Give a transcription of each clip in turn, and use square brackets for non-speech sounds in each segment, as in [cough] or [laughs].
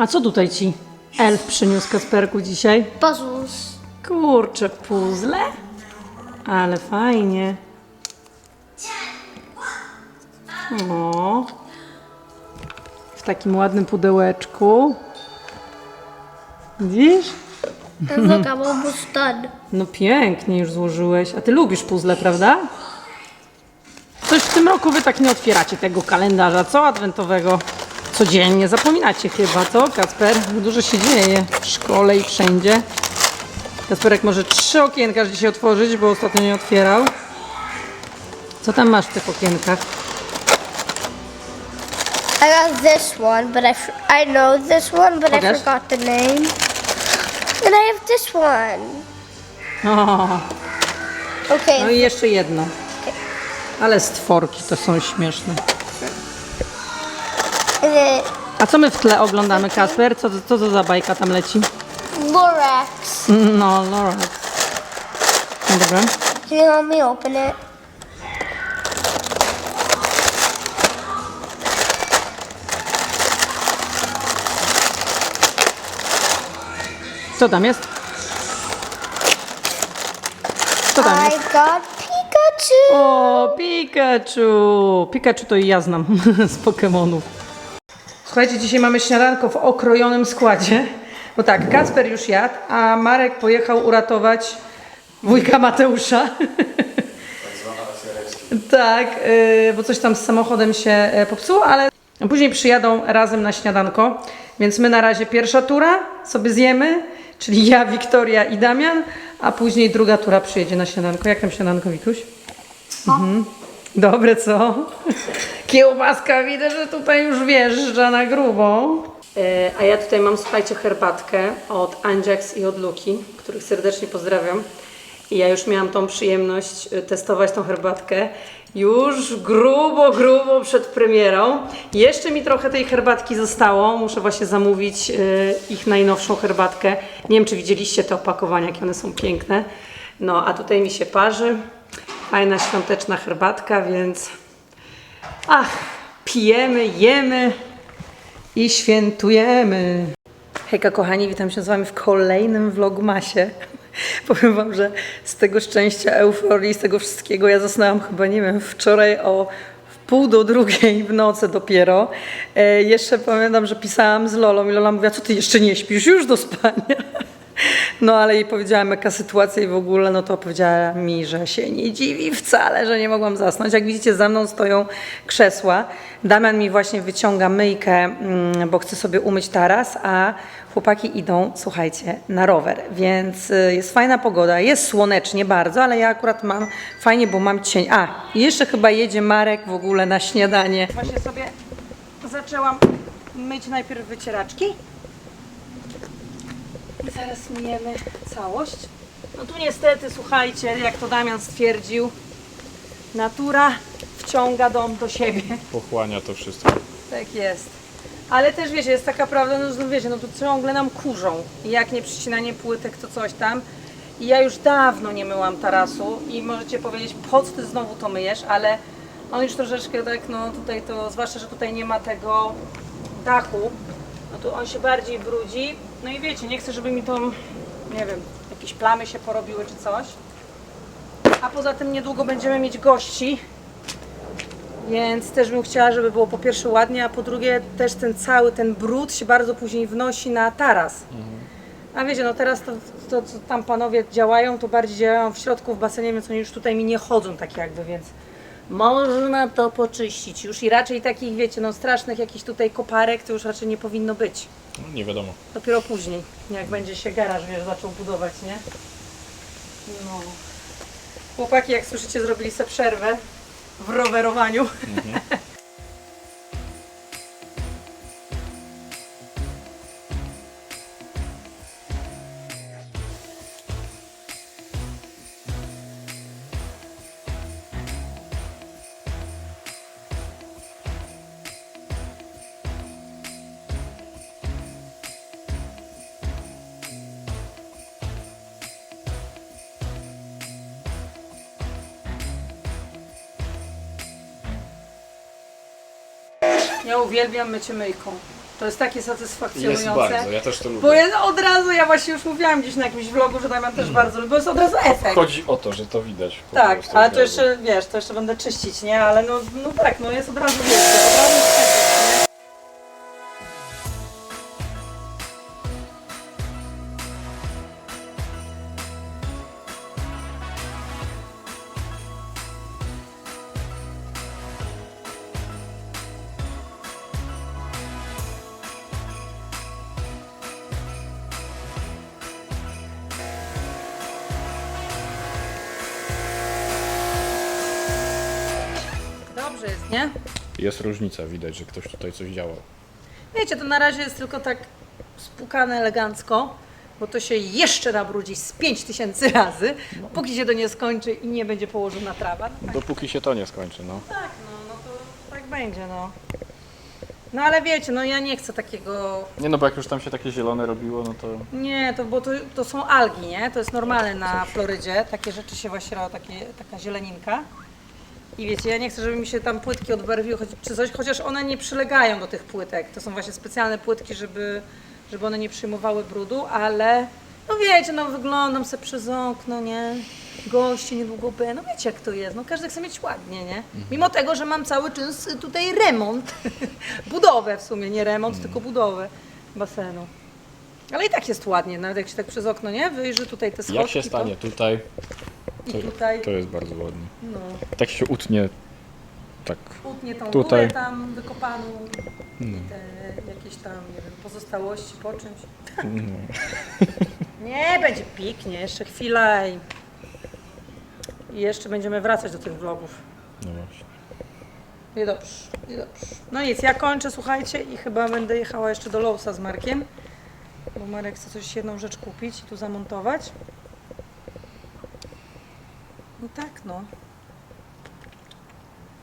A co tutaj ci elf przyniósł Kasperku dzisiaj? Puzzles. Kurczę, puzzle? Ale fajnie. O. W takim ładnym pudełeczku. Widzisz? Almost done. No pięknie już złożyłeś. A ty lubisz puzzle, prawda? Coś w tym roku wy tak nie otwieracie tego kalendarza, co adwentowego? Codziennie zapominacie chyba, co Kasper? Dużo się dzieje w szkole i wszędzie. Kasperek może trzy okienka dzisiaj otworzyć, bo ostatnio nie otwierał. Co tam masz w tych okienkach? I got this one, but I, I know this one, but I Pokaż. forgot the name. And I have this one. O, Okay. no i jeszcze jedno. Ale stworki to są śmieszne. A co my w tle oglądamy, Kasper? Co, co to za bajka tam leci? Lorax. No, Lorax. No dobra. Can you help me open it? Co tam jest? Co tam I jest? got Pikachu. O, Pikachu! Pikachu to i ja znam [laughs] z Pokemonów. Słuchajcie, dzisiaj mamy śniadanko w okrojonym składzie. Bo tak, Kacper już jadł, a Marek pojechał uratować wujka Mateusza. [laughs] tak, yy, bo coś tam z samochodem się e, popsuło, ale później przyjadą razem na śniadanko. Więc my na razie pierwsza tura sobie zjemy, czyli ja, Wiktoria i Damian, a później druga tura przyjedzie na śniadanko. Jak tam śniadanko, Wituś? Dobre, co? Kiełbaska widzę, że tutaj już wjeżdża na grubo. E, a ja tutaj mam, słuchajcie, herbatkę od Anjax i od Luki, których serdecznie pozdrawiam. I ja już miałam tą przyjemność e, testować tą herbatkę już grubo, grubo przed premierą. Jeszcze mi trochę tej herbatki zostało. Muszę właśnie zamówić e, ich najnowszą herbatkę. Nie wiem, czy widzieliście te opakowania, jakie one są piękne. No, a tutaj mi się parzy. Fajna świąteczna herbatka, więc ach, pijemy, jemy i świętujemy. Hejka kochani, witam się z Wami w kolejnym vlogmasie. [laughs] Powiem Wam, że z tego szczęścia, euforii, z tego wszystkiego ja zasnęłam chyba, nie wiem, wczoraj o pół do drugiej w nocy dopiero. E, jeszcze pamiętam, że pisałam z Lolą i Lola mówiła, co Ty jeszcze nie śpisz, już do spania. [laughs] No ale jej powiedziałam jaka sytuacja i w ogóle, no to powiedziała mi, że się nie dziwi wcale, że nie mogłam zasnąć. Jak widzicie za mną stoją krzesła. Damian mi właśnie wyciąga myjkę, mm, bo chce sobie umyć taras, a chłopaki idą, słuchajcie, na rower. Więc y, jest fajna pogoda, jest słonecznie bardzo, ale ja akurat mam fajnie, bo mam cień. A, jeszcze chyba jedzie Marek w ogóle na śniadanie. Właśnie sobie zaczęłam myć najpierw wycieraczki. Zaraz myjemy całość. No tu niestety, słuchajcie, jak to Damian stwierdził, natura wciąga dom do siebie. Pochłania to wszystko. Tak jest. Ale też wiecie, jest taka prawda, no, że wiecie, no tu ciągle nam kurzą. Jak nie przycinanie płytek, to coś tam. I ja już dawno nie myłam tarasu i możecie powiedzieć, po co ty znowu to myjesz, ale on już troszeczkę tak, no tutaj to, zwłaszcza, że tutaj nie ma tego dachu, no to on się bardziej brudzi. No i wiecie, nie chcę, żeby mi to, nie wiem, jakieś plamy się porobiły czy coś. A poza tym niedługo będziemy mieć gości, więc też bym chciała, żeby było po pierwsze ładnie, a po drugie też ten cały ten brud się bardzo później wnosi na taras. A wiecie, no teraz to, to co tam panowie działają, to bardziej działają w środku w basenie, więc oni już tutaj mi nie chodzą tak jakby, więc można to poczyścić już i raczej takich, wiecie, no strasznych jakichś tutaj koparek to już raczej nie powinno być. No, nie wiadomo. Dopiero później, jak będzie się garaż, wiesz, zaczął budować, nie? No. Chłopaki, jak słyszycie, zrobili sobie przerwę w rowerowaniu. Ja [laughs] uwielbiam mycie myjką. To jest takie satysfakcjonujące. Jest bardzo, ja też to lubię. Bo jest od razu, ja właśnie już mówiłam gdzieś na jakimś vlogu, że Damian też bardzo lubi, bo jest od razu efekt. Chodzi o to, że to widać. po Tak, prostu ale od to razu. jeszcze, wiesz, to jeszcze będę czyścić, nie? Ale no, no tak, no jest od razu, wiesz, od razu efekt, Dobrze jest, nie? Jest różnica, widać, że ktoś tutaj coś działał. Wiecie, to na razie jest tylko tak spłukane elegancko, bo to się jeszcze nabrudzi z 5000 razy, póki się to nie skończy i nie będzie położona trawa. No tak, Dopóki się to nie skończy, no. tak no, no to tak będzie, no. No ale wiecie, no ja nie chcę takiego Nie no, bo jak już tam się takie zielone robiło, no to... Nie, to, bo to, to są algi, nie? To jest normalne na Florydzie. Takie rzeczy się właśnie robią, takie, taka zieleninka. I wiecie, ja nie chcę, żeby mi się tam płytki odbarwiły choć, czy coś, chociaż one nie przylegają do tych płytek. To są właśnie specjalne płytki, żeby, żeby one nie przyjmowały brudu, ale no wiecie, no wyglądam sobie przez okno, nie? Goście niedługo będą, no wiecie jak to jest, no każdy chce mieć ładnie, nie? Mimo tego, że mam cały czas tutaj remont, [laughs] budowę w sumie, nie remont, tylko budowę basenu. Ale i tak jest ładnie, nawet jak się tak przez okno, nie? Wyjrzy tutaj te schodki. Jak się stanie tutaj, To, to, I tutaj, to jest bardzo ładnie. no, Tak się utnie, tak. utnie tą Tutaj. górę tam wykopaną, te jakieś tam, nie wiem, pozostałości po czymś. [laughs] nie, będzie piknie, jeszcze chwila i, i jeszcze będziemy wracać do tych vlogów. No właśnie. I dobrze, i dobrze. No nic, ja kończę, słuchajcie, i chyba będę jechała jeszcze do Lowsa z Markiem, bo Marek chce coś, jedną rzecz kupić i tu zamontować. I tak, no.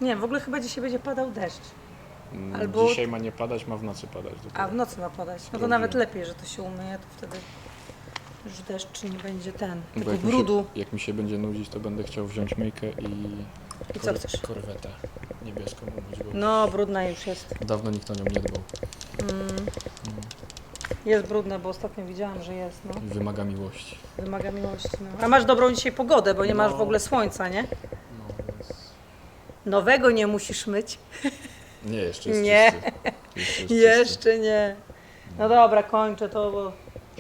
Nie, w ogóle chyba dzisiaj będzie padał deszcz, Mm, Albo- Dzisiaj ma nie padać, ma w nocy padać. dopiero. a w nocy ma padać. No to nawet lepiej, że to się umyje, to wtedy już deszcz nie będzie ten, Bo tego jak mi, brudu. się, jak mi się będzie nudzić, to będę chciał wziąć myjkę i... I co chcesz? Korwetę niebieską umyć, bo No, brudna już jest. dawno nikt o nią nie dbał. Jest brudna, bo ostatnio widziałam, że jest, no. I wymaga miłości. Wymaga miłości. No. A masz dobrą dzisiaj pogodę, bo nie masz w ogóle słońca, nie? No, więc... Nowego nie musisz myć. Nie, jeszcze jest Nie. czysty. Jeszcze, jest czysty. Jeszcze nie. No dobra, kończę to, bo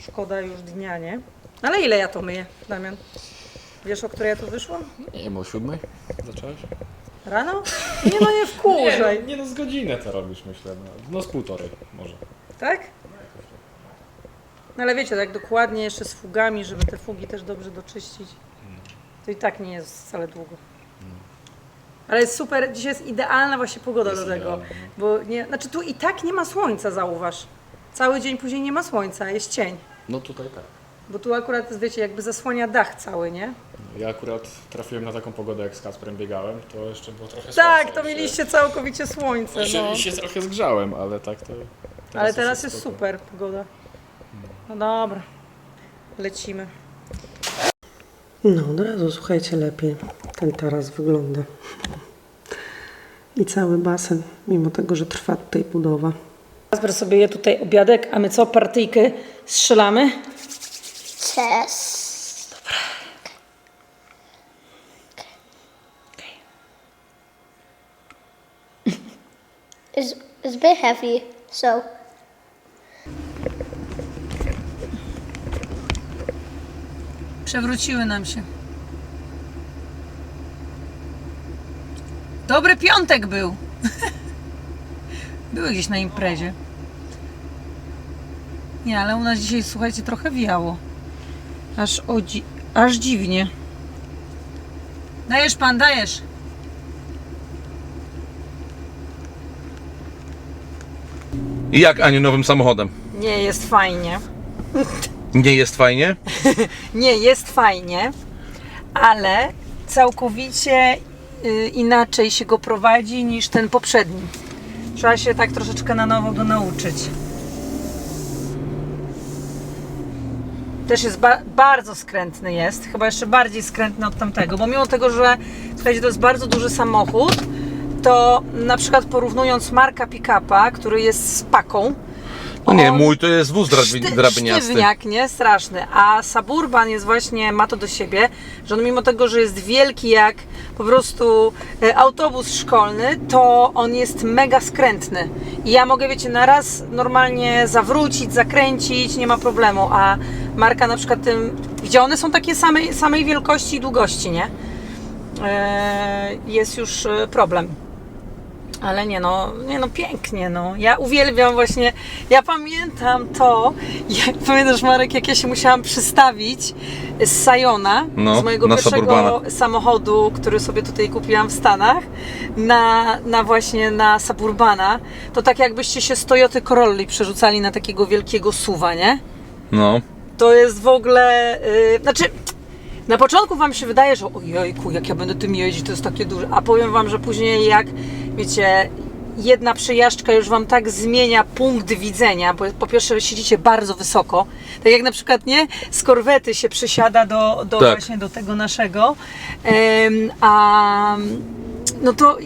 szkoda już dnia, nie? Ale ile ja to myję, Damian? Wiesz, o której ja tu wyszłam? Nie wiem, o siódmej zacząłeś? Rano? Nie no, nie wkurzaj. Nie, nie no, z godzinę to robisz, myślę. No, no z półtorej może. Tak? No ale wiecie, tak dokładnie jeszcze z fugami, żeby te fugi też dobrze doczyścić. To i tak nie jest wcale długo. Ale jest super, dzisiaj jest idealna właśnie pogoda Jest do tego. idealna, Bo nie, znaczy tu i tak nie ma słońca, zauważ. Cały dzień później nie ma słońca, jest cień. No tutaj tak. Bo tu akurat, wiecie, jakby zasłania dach cały, nie? Ja akurat trafiłem na taką pogodę, jak z Kacprem biegałem, to jeszcze było trochę Tak, słońca to i się- mieliście całkowicie słońce, I się, no. i się trochę zgrzałem, ale tak to... Ale teraz jest super pogoda. No dobra, lecimy. No od razu, słuchajcie, lepiej ten taras wygląda. I cały basen, mimo tego, że trwa tutaj budowa. Kasper sobie je tutaj obiadek, a my co, partyjkę strzelamy? Chess. It's, it's a bit heavy, so Przewróciły nam się. Dobry piątek był. [laughs] Były gdzieś na imprezie. Nie, ale u nas dzisiaj, słuchajcie, trochę wiało. Aż, o dzi- aż dziwnie. Dajesz pan, dajesz. I jak Aniu nowym samochodem? Nie, jest fajnie. [laughs] Nie jest fajnie? [laughs] Nie, jest fajnie, ale całkowicie y, inaczej się go prowadzi niż ten poprzedni. Trzeba się tak troszeczkę na nowo go nauczyć. Też jest ba- bardzo skrętny jest, chyba jeszcze bardziej skrętny od tamtego, bo mimo tego, że słuchajcie, to jest bardzo duży samochód, to na przykład porównując marka pick-upa, który jest z paką, No nie, mój to jest wóz drabi, Szty-. Sztywniak, nie? Straszny. A Suburban jest właśnie, ma to do siebie, że on mimo tego, że jest wielki jak po prostu e, autobus szkolny, to on jest mega skrętny. I ja mogę, wiecie, na raz normalnie zawrócić, zakręcić, nie ma problemu. A Marka na przykład tym, gdzie one są takie samej, samej wielkości i długości, nie? E, jest już e, problem. Ale nie no, nie no, pięknie no. Ja uwielbiam właśnie, ja pamiętam to, jak [laughs] pamiętasz Marek, jak ja się musiałam przystawić z Sajona, No, z mojego pierwszego Suburbana. samochodu, który sobie tutaj kupiłam w Stanach, na, na właśnie na Suburbana, to tak jakbyście się z Toyoty Corolli przerzucali na takiego wielkiego suwa, nie? No. To jest w ogóle, yy, znaczy na początku Wam się wydaje, że ojejku, jak ja będę tym jeździć, to jest takie duże, a powiem Wam, że później jak, wiecie, jedna przejażdżka już Wam tak zmienia punkt widzenia, bo po pierwsze siedzicie bardzo wysoko, tak jak na przykład, nie, z korwety się przysiada do, do Tak. właśnie do tego naszego, Em, a no to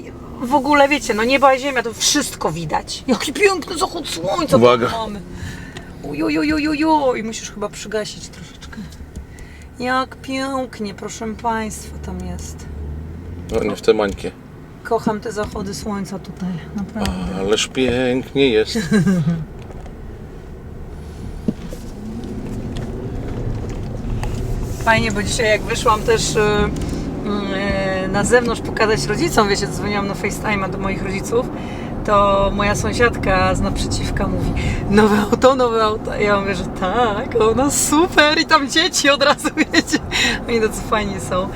w ogóle, wiecie, no nieba, ziemia, to wszystko widać. Jaki piękny zachód słońca Uwaga. mamy. Ujujujujuju. I musisz chyba przygasić troszeczkę. Jak pięknie, proszę Państwa, tam jest. No nie w te mańkie. Kocham te zachody słońca tutaj, naprawdę. Ależ pięknie jest. [laughs] Fajnie, bo dzisiaj jak wyszłam też y, y, na zewnątrz pokazać rodzicom, wiecie, dzwoniłam na FaceTime'a do moich rodziców, to moja sąsiadka z naprzeciwka mówi nowe auto, nowe auto. Ja mówię, że tak, ono super i tam dzieci od razu, [laughs] wiecie. Oni tacy fajni są.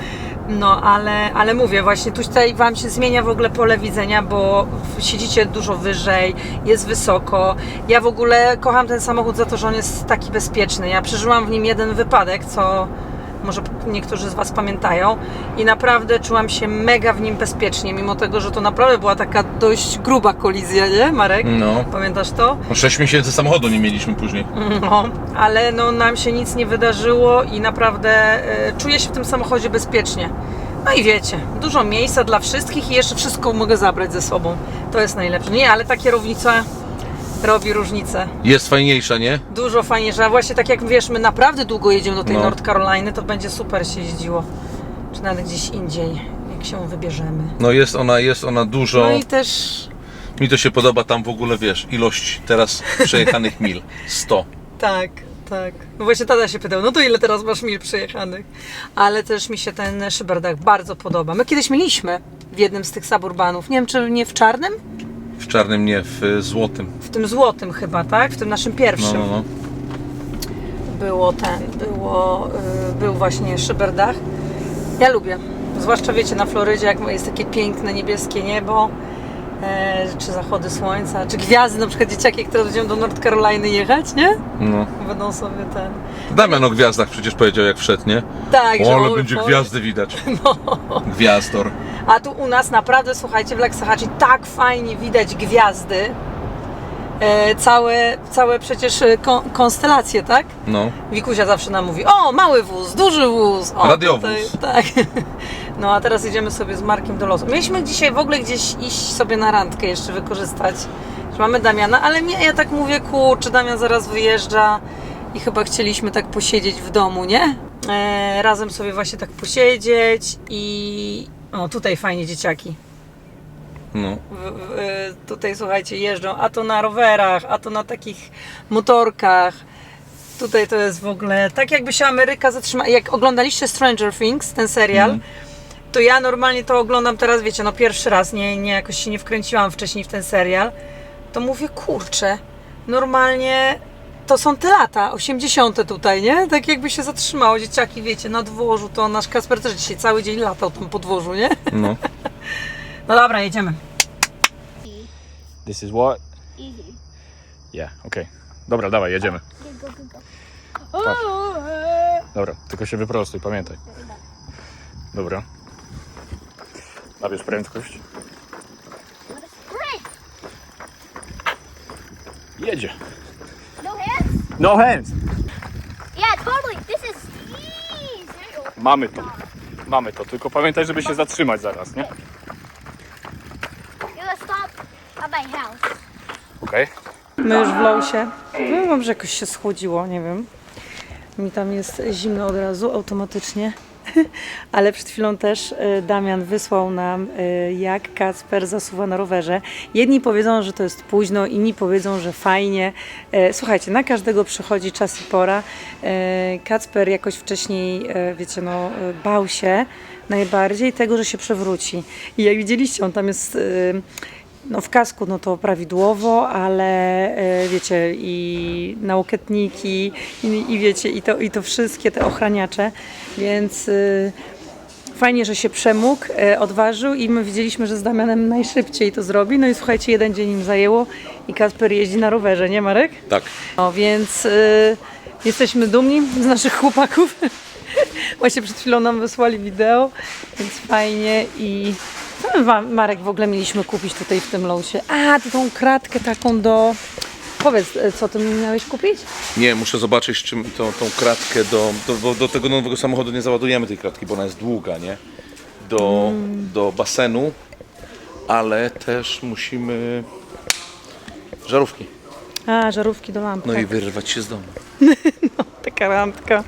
No, ale, ale mówię, właśnie tutaj Wam się zmienia w ogóle pole widzenia, bo siedzicie dużo wyżej, jest wysoko. Ja w ogóle kocham ten samochód za to, że on jest taki bezpieczny. Ja przeżyłam w nim jeden wypadek, co może niektórzy z Was pamiętają i naprawdę czułam się mega w nim bezpiecznie, mimo tego, że to naprawdę była taka dość gruba kolizja, nie Marek? No. Pamiętasz to? No 6 miesięcy samochodu nie mieliśmy później. No, ale no, nam się nic nie wydarzyło i naprawdę e, czuję się w tym samochodzie bezpiecznie. No i wiecie, dużo miejsca dla wszystkich i jeszcze wszystko mogę zabrać ze sobą. To jest najlepsze. Nie, ale ta kierownica robi różnicę. Jest fajniejsza, nie? Dużo fajniejsze. A właśnie tak jak wiesz, my naprawdę długo jedziemy do tej No. North Caroliny, to będzie super się jeździło. Czy nawet gdzieś indziej, jak się wybierzemy. No jest ona, jest ona dużo. No i też Mi to się podoba tam w ogóle, wiesz, ilość teraz przejechanych mil. 100. [laughs] Tak, tak. No właśnie tata się pytał, no to ile teraz masz mil przejechanych? Ale też mi się ten szyberdach bardzo podoba. My kiedyś mieliśmy w jednym z tych suburbanów, nie wiem czy nie w czarnym? W czarnym nie, w y, złotym. W tym złotym chyba, tak? W tym naszym No, pierwszym. no, no. Było ten, było, y, był właśnie szyberdach. Ja lubię. Zwłaszcza wiecie na Florydzie, jak jest takie piękne niebieskie niebo, e, czy zachody słońca, czy gwiazdy, na przykład dzieciaki, które będą do North Caroliny jechać, nie? no. Będą sobie ten... Damian o gwiazdach przecież powiedział jak wszedł, nie? Tak, że O, ale będzie gwiazdy widać. [laughs] No. Gwiazdor. A tu u nas naprawdę, słuchajcie, w Leksahaczy tak fajnie widać gwiazdy. E, całe, całe przecież e, kon, konstelacje, tak? No. Wikusia zawsze nam mówi, o, mały wóz, duży wóz. O, Radiowóz. tak. [laughs] No a teraz idziemy sobie z Markiem do losu. Mieliśmy dzisiaj w ogóle gdzieś iść sobie na randkę jeszcze wykorzystać. Że mamy Damiana, ale nie, ja tak mówię, kurczę, Damian zaraz wyjeżdża i chyba chcieliśmy tak posiedzieć w domu, nie? E, razem sobie właśnie tak posiedzieć i... O, tutaj fajnie dzieciaki. No. W, w, e, tutaj słuchajcie, jeżdżą, a to na rowerach, a to na takich motorkach. Tutaj to jest w ogóle tak, jakby się Ameryka zatrzymała. Jak oglądaliście Stranger Things, ten serial, to ja normalnie to oglądam teraz, wiecie, no pierwszy raz, nie, nie jakoś się nie wkręciłam wcześniej w ten serial. To mówię, kurczę, normalnie to są te lata, 80. tutaj, nie? Tak jakby się zatrzymało, dzieciaki, wiecie, na dworzu, to nasz Kasper też dzisiaj cały dzień latał tam po dworzu, nie? No. No dobra, jedziemy. This is what? Easy. Yeah, okej. Dobra, dawaj, jedziemy. Go, go, go. Dobra, tylko się wyprostuj, pamiętaj. Dobra. Nabierz prędkość. Jedzie. No hands? No! Yeah, totally. This is easy. Mamy to. Mamy to, tylko pamiętaj, żeby się zatrzymać zaraz, nie? You gotta stop at my house. Okej. My już w Lowsie Powiem wam, że jakoś się schłodziło, nie wiem. Mi tam jest zimno od razu, automatycznie. [laughs] Ale przed chwilą też e, Damian wysłał nam, e, jak Kacper zasuwa na rowerze. Jedni powiedzą, że to jest późno, inni powiedzą, że fajnie. E, Słuchajcie, na każdego przychodzi czas i pora. Kacper jakoś wcześniej, wiecie, no, bał się najbardziej tego, że się przewróci. I jak widzieliście, on tam jest... no w kasku no to prawidłowo, ale e, wiecie i nauketniki i, i wiecie i to, i to wszystkie te ochraniacze, więc y, fajnie, że się przemógł, e, odważył i my widzieliśmy, że z Damianem najszybciej to zrobi. No i słuchajcie, jeden dzień im zajęło i Kasper jeździ na rowerze, nie Marek? Tak. No więc y, jesteśmy dumni z naszych chłopaków. [laughs] Właśnie przed chwilą nam wysłali wideo, więc fajnie i co my Marek w ogóle mieliśmy kupić tutaj w tym losie? A, to tą kratkę taką do... Powiedz, e, co ty miałeś kupić? Nie, muszę zobaczyć, czym tą, tą kratkę do, do, do tego nowego samochodu nie załadujemy tej kratki, bo ona jest długa, nie? Do, do basenu, ale też musimy żarówki. A, żarówki do lampy. No i wyrwać się z domu. [laughs] Taka lampka.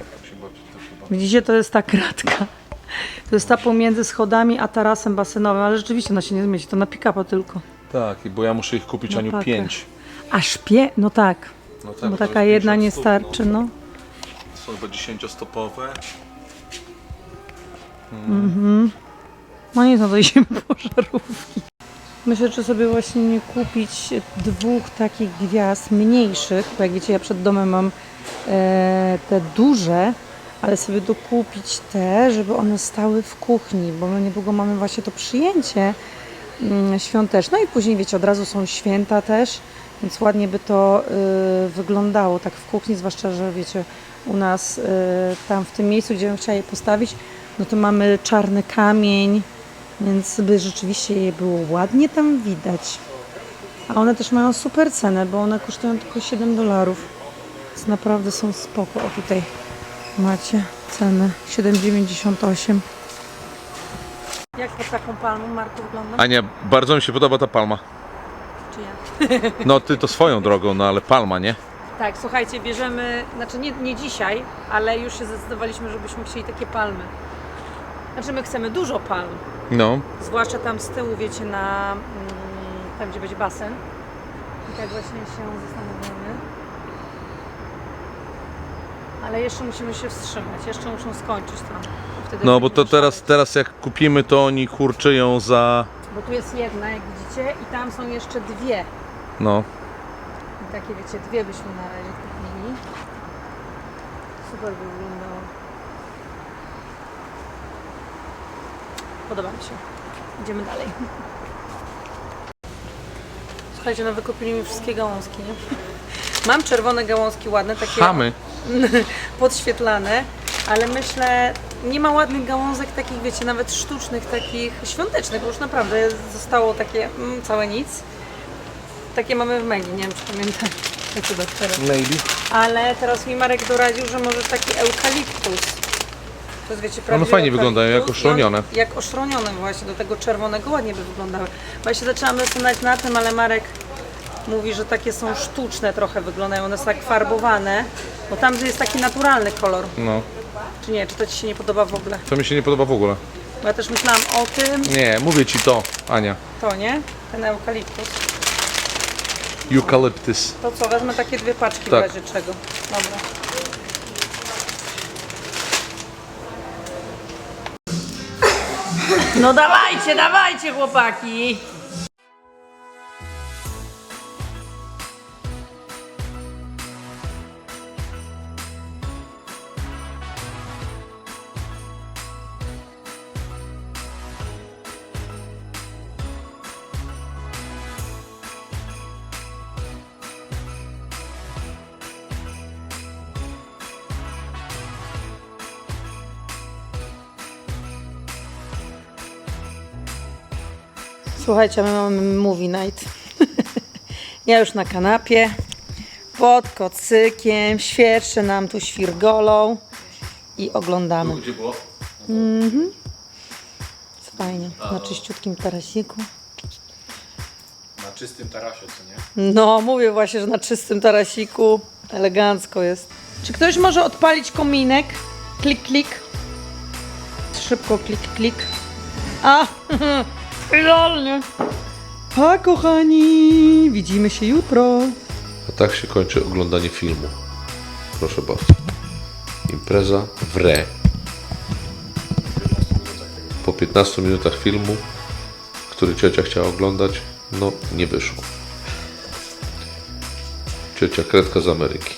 Widzicie, to jest ta kratka. To jest ta pomiędzy schodami a tarasem basenowym, ale rzeczywiście ona się nie zmieści, to na pick-upa tylko. Tak, bo ja muszę ich kupić, Na Aniu, pięć. A szpie? No tak, No tak, bo to taka jest jedna 50 nie stóp, starczy, no. Są chyba 10-stopowe. No nie, no to [laughs] idziemy po żarówki. Myślę, czy sobie właśnie nie kupić dwóch takich gwiazd mniejszych, bo jak wiecie, ja przed domem mam e, te duże, ale sobie dokupić te, żeby one stały w kuchni, bo my niedługo mamy właśnie to przyjęcie mm, świąteczne. I później, wiecie, od razu są święta też, więc ładnie by to y, wyglądało tak w kuchni, zwłaszcza, że wiecie, u nas y, tam w tym miejscu, gdzie bym chciała je postawić, no to mamy czarny kamień, więc by rzeczywiście je było ładnie tam widać. A one też mają super cenę, bo one kosztują tylko 7 dolarów. Więc naprawdę są spoko. O tutaj macie cenę 7,98. Jak pod taką palmą Marku wygląda? Ania, bardzo mi się podoba ta palma. Czy ja? No ty to swoją drogą, no ale palma, nie? Tak, słuchajcie, bierzemy, znaczy nie, nie dzisiaj, ale już się zdecydowaliśmy, żebyśmy chcieli takie palmy. Znaczy my chcemy dużo palm, No. zwłaszcza tam z tyłu, wiecie, na mm, tam gdzie będzie basen. I tak właśnie się zastanawiamy. Ale jeszcze musimy się wstrzymać, jeszcze muszą skończyć to. Wtedy No bo to będziemy teraz, szaleć. teraz jak kupimy, to oni kurczyją za... Bo tu jest jedna, jak widzicie, i tam są jeszcze dwie. No. I takie wiecie, dwie byśmy na razie kupili. Super by wyglądało. Podoba mi się. Idziemy dalej. Słuchajcie, no wykupili mi wszystkie gałązki, nie? Mam czerwone gałązki ładne, takie Chamy. [laughs] podświetlane, ale myślę, nie ma ładnych gałązek takich, wiecie, nawet sztucznych, takich świątecznych, bo już naprawdę zostało takie mm, całe nic. Takie mamy w Megi, nie wiem czy pamiętam, [laughs] jakie doktora. Maybe. Ale teraz mi Marek doradził, że może taki eukaliptus. To jest, wiecie, One prawdziwy fajnie wyglądają, jak i on- oszronione. Jak oszronione właśnie, do tego czerwonego ładnie by wyglądały. Właśnie zaczęłam zastanawiać na tym, ale Marek mówi, że takie są sztuczne trochę wyglądają, one są tak farbowane, bo tam jest taki naturalny kolor. No. Czy nie, czy to Ci się nie podoba w ogóle? To mi się nie podoba w ogóle. Bo ja też myślałam o tym, Nie, mówię ci to, Ania. to nie, ten eukaliptus. Eucalyptus. To co, wezmę takie dwie paczki Tak. w razie czego. Dobra. No dawajcie, dawajcie chłopaki! Słuchajcie, my mamy movie night. [laughs] ja już na kanapie, pod kocykiem, świerszcze nam tu świrgolą i oglądamy. Gdzie było? Fajnie, na czyściutkim tarasiku. Na czystym tarasie, co nie? No, mówię właśnie, że na czystym tarasiku elegancko jest. Czy ktoś może odpalić kominek? Klik, klik. Szybko, klik, klik. A, [laughs] idealnie. Pa, kochani, widzimy się jutro. A tak się kończy oglądanie filmu. Proszę bardzo. Impreza w re. Po 15 minutach filmu, który ciocia chciała oglądać, no nie wyszło. Ciocia Kredka z Ameryki.